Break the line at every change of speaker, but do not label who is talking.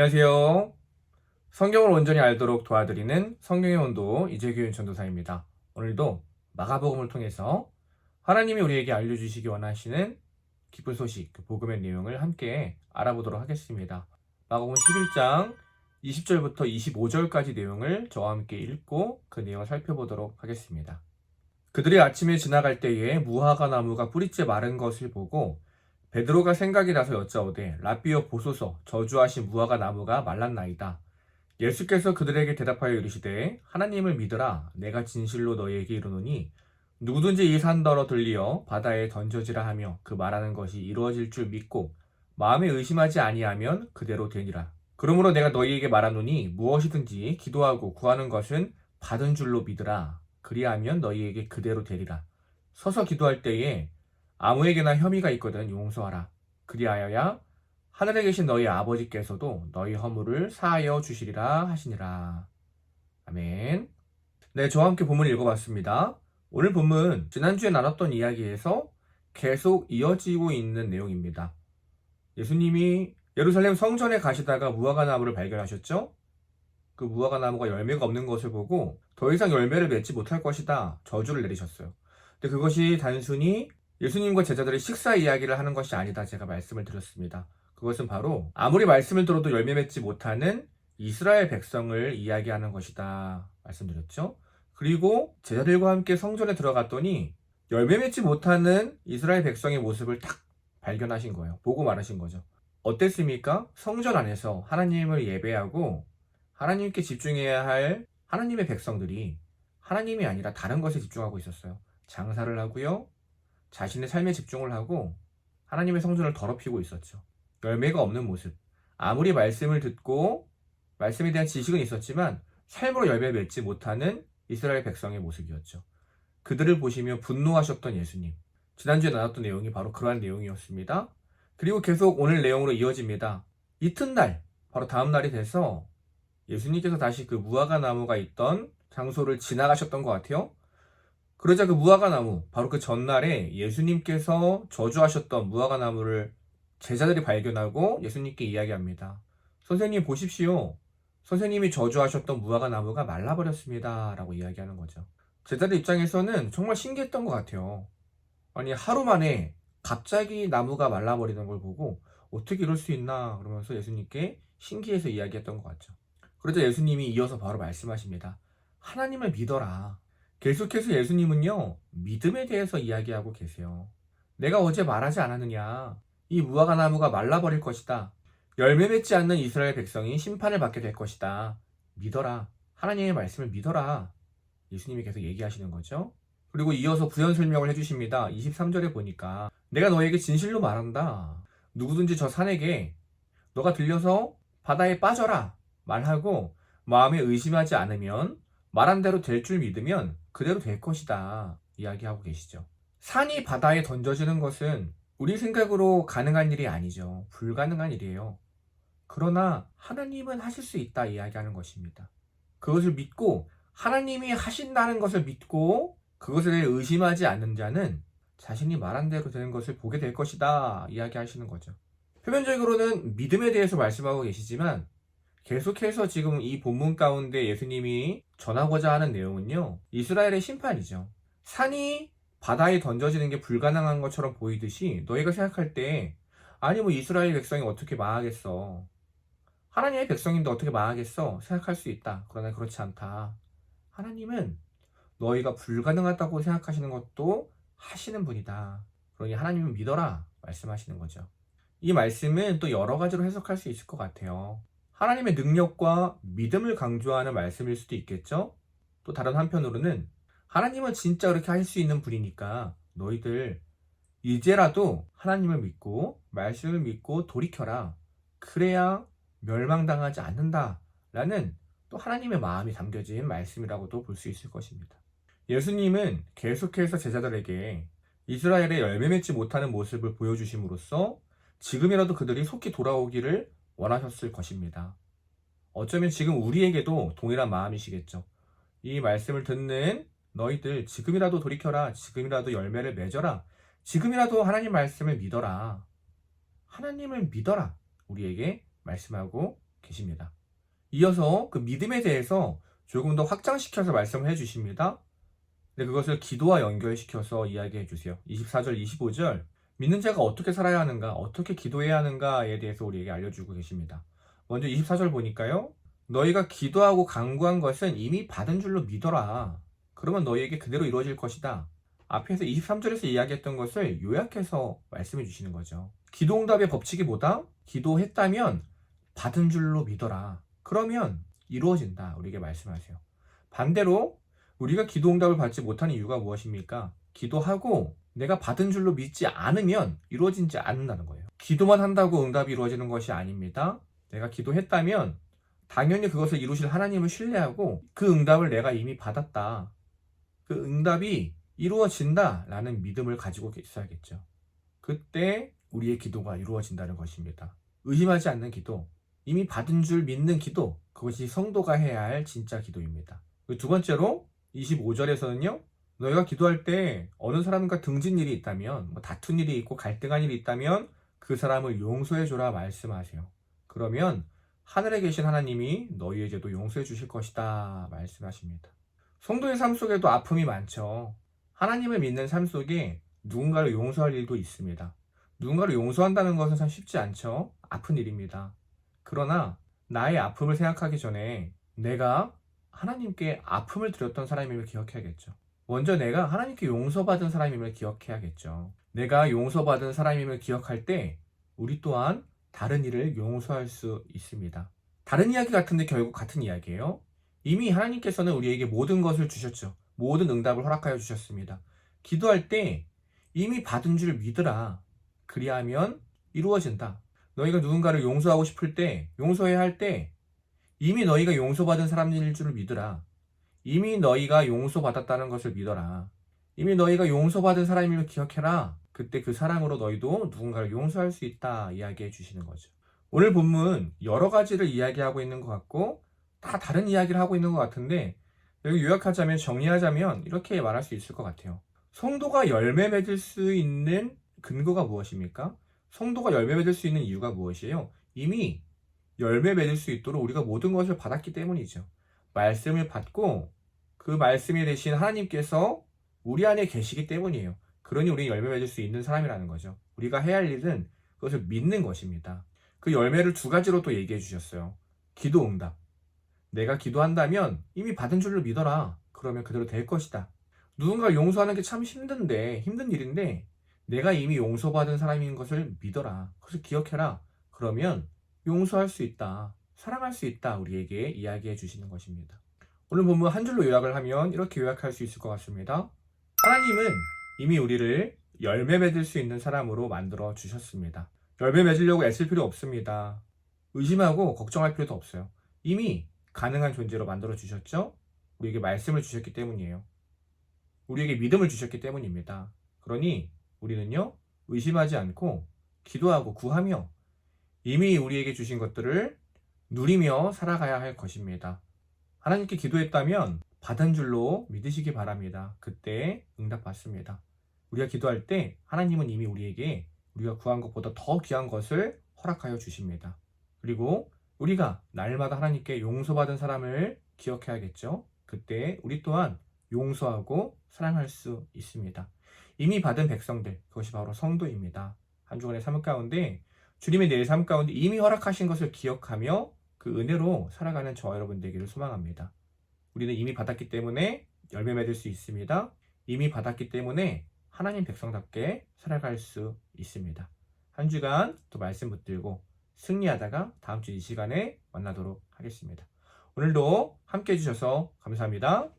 안녕하세요. 성경을 온전히 알도록 도와드리는 성경의 온도 이재규 전도사입니다. 오늘도 마가복음을 통해서 하나님이 우리에게 알려주시기 원하시는 기쁜 소식, 그 복음의 내용을 함께 알아보도록 하겠습니다. 마가복음 11장 20절부터 25절까지 내용을 저와 함께 읽고 그 내용을 살펴보도록 하겠습니다. 그들이 아침에 지나갈 때에 무화과 나무가 뿌리째 마른 것을 보고 베드로가 생각이 나서 여짜오되 라비어 보소서 저주하신 무화과 나무가 말랐나이다. 예수께서 그들에게 대답하여 이르시되 하나님을 믿으라 내가 진실로 너희에게 이르노니 누구든지 이 산더러 들리어 바다에 던져지라 하며 그 말하는 것이 이루어질 줄 믿고 마음에 의심하지 아니하면 그대로 되니라. 그러므로 내가 너희에게 말하노니 무엇이든지 기도하고 구하는 것은 받은 줄로 믿으라. 그리하면 너희에게 그대로 되리라. 서서 기도할 때에 아무에게나 혐의가 있거든 용서하라. 그리하여야 하늘에 계신 너희 아버지께서도 너희 허물을 사하여 주시리라 하시니라. 아멘. 네, 저와 함께 본문을 읽어봤습니다. 오늘 본문 지난주에 나눴던 이야기에서 계속 이어지고 있는 내용입니다. 예수님이 예루살렘 성전에 가시다가 무화과 나무를 발견하셨죠? 그 무화과 나무가 열매가 없는 것을 보고 더 이상 열매를 맺지 못할 것이다 저주를 내리셨어요. 근데 그것이 단순히 예수님과 제자들의 식사 이야기를 하는 것이 아니다 제가 말씀을 드렸습니다. 그것은 바로 아무리 말씀을 들어도 열매 맺지 못하는 이스라엘 백성을 이야기하는 것이다 말씀드렸죠. 그리고 제자들과 함께 성전에 들어갔더니 열매 맺지 못하는 이스라엘 백성의 모습을 딱 발견하신 거예요. 보고 말하신 거죠. 어땠습니까? 성전 안에서 하나님을 예배하고 하나님께 집중해야 할 하나님의 백성들이 하나님이 아니라 다른 것에 집중하고 있었어요. 장사를 하고요. 자신의 삶에 집중을 하고 하나님의 성전을 더럽히고 있었죠. 열매가 없는 모습. 아무리 말씀을 듣고 말씀에 대한 지식은 있었지만 삶으로 열매 맺지 못하는 이스라엘 백성의 모습이었죠. 그들을 보시며 분노하셨던 예수님. 지난주에 나눴던 내용이 바로 그러한 내용이었습니다. 그리고 계속 오늘 내용으로 이어집니다. 이튿날, 바로 다음 날이 돼서 예수님께서 다시 그 무화과 나무가 있던 장소를 지나가셨던 것 같아요. 그러자 그 무화과 나무, 바로 그 전날에 예수님께서 저주하셨던 무화과 나무를 제자들이 발견하고 예수님께 이야기합니다. 선생님 보십시오. 선생님이 저주하셨던 무화과 나무가 말라버렸습니다. 라고 이야기하는 거죠. 제자들 입장에서는 정말 신기했던 것 같아요. 아니, 하루 만에 갑자기 나무가 말라버리는 걸 보고 어떻게 이럴 수 있나 그러면서 예수님께 신기해서 이야기했던 것 같죠. 그러자 예수님이 이어서 바로 말씀하십니다. 하나님을 믿어라. 계속해서 예수님은요, 믿음에 대해서 이야기하고 계세요. 내가 어제 말하지 않았느냐. 이 무화과 나무가 말라버릴 것이다. 열매 맺지 않는 이스라엘 백성이 심판을 받게 될 것이다. 믿어라. 하나님의 말씀을 믿어라. 예수님이 계속 얘기하시는 거죠. 그리고 이어서 부연 설명을 해주십니다. 23절에 보니까 내가 너에게 진실로 말한다. 누구든지 저 산에게 너가 들려서 바다에 빠져라 말하고 마음에 의심하지 않으면 말한 대로 될 줄 믿으면 그대로 될 것이다 이야기하고 계시죠. 산이 바다에 던져지는 것은 우리 생각으로 가능한 일이 아니죠. 불가능한 일이에요. 그러나 하나님은 하실 수 있다 이야기하는 것입니다. 그것을 믿고 하나님이 하신다는 것을 믿고 그것에 대해 의심하지 않는 자는 자신이 말한 대로 되는 것을 보게 될 것이다 이야기하시는 거죠. 표면적으로는 믿음에 대해서 말씀하고 계시지만 계속해서 지금 이 본문 가운데 예수님이 전하고자 하는 내용은요. 이스라엘의 심판이죠. 산이 바다에 던져지는 게 불가능한 것처럼 보이듯이 너희가 생각할 때 아니 뭐 이스라엘 백성이 어떻게 망하겠어. 하나님의 백성인데 어떻게 망하겠어 생각할 수 있다. 그러나 그렇지 않다. 하나님은 너희가 불가능하다고 생각하시는 것도 하시는 분이다. 그러니 하나님을 믿어라 말씀하시는 거죠. 이 말씀은 또 여러 가지로 해석할 수 있을 것 같아요. 하나님의 능력과 믿음을 강조하는 말씀일 수도 있겠죠? 또 다른 한편으로는 하나님은 진짜 그렇게 할 수 있는 분이니까 너희들 이제라도 하나님을 믿고 말씀을 믿고 돌이켜라. 그래야 멸망당하지 않는다. 라는 또 하나님의 마음이 담겨진 말씀이라고도 볼 수 있을 것입니다. 예수님은 계속해서 제자들에게 이스라엘의 열매 맺지 못하는 모습을 보여주심으로써 지금이라도 그들이 속히 돌아오기를 원하셨을 것입니다. 어쩌면 지금 우리에게도 동일한 마음이시겠죠. 이 말씀을 듣는 너희들 지금이라도 돌이켜라. 지금이라도 열매를 맺어라. 지금이라도 하나님 말씀을 믿어라. 하나님을 믿어라. 우리에게 말씀하고 계십니다. 이어서 그 믿음에 대해서 조금 더 확장시켜서 말씀을 해주십니다. 네, 그것을 기도와 연결시켜서 이야기해 주세요. 24절, 25절. 믿는 자가 어떻게 살아야 하는가, 어떻게 기도해야 하는가에 대해서 우리에게 알려주고 계십니다. 먼저 24절 보니까요. 너희가 기도하고 간구한 것은 이미 받은 줄로 믿어라. 그러면 너희에게 그대로 이루어질 것이다. 앞에서 23절에서 이야기했던 것을 요약해서 말씀해 주시는 거죠. 기도응답의 법칙이 뭐다? 기도했다면 받은 줄로 믿어라. 그러면 이루어진다. 우리에게 말씀하세요. 반대로 우리가 기도응답을 받지 못하는 이유가 무엇입니까? 기도하고 내가 받은 줄로 믿지 않으면 이루어지지 않는다는 거예요. 기도만 한다고 응답이 이루어지는 것이 아닙니다. 내가 기도했다면 당연히 그것을 이루실 하나님을 신뢰하고 그 응답을 내가 이미 받았다. 그 응답이 이루어진다라는 믿음을 가지고 있어야겠죠. 그때 우리의 기도가 이루어진다는 것입니다. 의심하지 않는 기도, 이미 받은 줄 믿는 기도, 그것이 성도가 해야 할 진짜 기도입니다. 그리고 두 번째로 25절에서는요. 너희가 기도할 때 어느 사람과 등진 일이 있다면 뭐 다툰 일이 있고 갈등한 일이 있다면 그 사람을 용서해 줘라 말씀하세요. 그러면 하늘에 계신 하나님이 너희의 죄도 용서해 주실 것이다 말씀하십니다. 성도의 삶 속에도 아픔이 많죠. 하나님을 믿는 삶 속에 누군가를 용서할 일도 있습니다. 누군가를 용서한다는 것은 참 쉽지 않죠. 아픈 일입니다. 그러나 나의 아픔을 생각하기 전에 내가 하나님께 아픔을 드렸던 사람임을 기억해야겠죠. 먼저 내가 하나님께 용서받은 사람임을 기억해야겠죠. 내가 용서받은 사람임을 기억할 때 우리 또한 다른 일을 용서할 수 있습니다. 다른 이야기 같은데 결국 같은 이야기예요. 이미 하나님께서는 우리에게 모든 것을 주셨죠. 모든 응답을 허락하여 주셨습니다. 기도할 때 이미 받은 줄 믿으라. 그리하면 이루어진다. 너희가 누군가를 용서하고 싶을 때, 용서해야 할 때, 이미 너희가 용서받은 사람일 줄 믿으라. 이미 너희가 용서받았다는 것을 믿어라. 이미 너희가 용서받은 사람임을 기억해라. 그때 그 사랑으로 너희도 누군가를 용서할 수 있다 이야기해 주시는 거죠. 오늘 본문 여러 가지를 이야기하고 있는 것 같고 다 다른 이야기를 하고 있는 것 같은데 여기 요약하자면 정리하자면 이렇게 말할 수 있을 것 같아요. 성도가 열매 맺을 수 있는 근거가 무엇입니까? 성도가 열매 맺을 수 있는 이유가 무엇이에요? 이미 열매 맺을 수 있도록 우리가 모든 것을 받았기 때문이죠. 말씀을 받고 그 말씀이 되신 하나님께서 우리 안에 계시기 때문이에요. 그러니 우리는 열매 맺을 수 있는 사람이라는 거죠. 우리가 해야 할 일은 그것을 믿는 것입니다. 그 열매를 두 가지로 또 얘기해 주셨어요. 기도 응답. 내가 기도한다면 이미 받은 줄로 믿어라. 그러면 그대로 될 것이다. 누군가를 용서하는 게 참 힘든데, 힘든 일인데, 내가 이미 용서받은 사람인 것을 믿어라. 그것을 기억해라. 그러면 용서할 수 있다. 사랑할 수 있다. 우리에게 이야기해 주시는 것입니다. 오늘 본문 한 줄로 요약을 하면 이렇게 요약할 수 있을 것 같습니다. 하나님은 이미 우리를 열매 맺을 수 있는 사람으로 만들어 주셨습니다. 열매 맺으려고 애쓸 필요 없습니다. 의심하고 걱정할 필요도 없어요. 이미 가능한 존재로 만들어 주셨죠? 우리에게 말씀을 주셨기 때문이에요. 우리에게 믿음을 주셨기 때문입니다. 그러니 우리는요, 의심하지 않고 기도하고 구하며 이미 우리에게 주신 것들을 누리며 살아가야 할 것입니다. 하나님께 기도했다면 받은 줄로 믿으시기 바랍니다. 그때 응답받습니다. 우리가 기도할 때 하나님은 이미 우리에게 우리가 구한 것보다 더 귀한 것을 허락하여 주십니다. 그리고 우리가 날마다 하나님께 용서받은 사람을 기억해야겠죠. 그때 우리 또한 용서하고 사랑할 수 있습니다. 이미 받은 백성들, 그것이 바로 성도입니다. 한 주간의 삶 가운데 주님의 내 삶 가운데 이미 허락하신 것을 기억하며 그 은혜로 살아가는 저 여러분 되기를 소망합니다. 우리는 이미 받았기 때문에 열매 맺을 수 있습니다. 이미 받았기 때문에 하나님 백성답게 살아갈 수 있습니다. 한 주간 또 말씀 붙들고 승리하다가 다음 주 이 시간에 만나도록 하겠습니다. 오늘도 함께 해주셔서 감사합니다.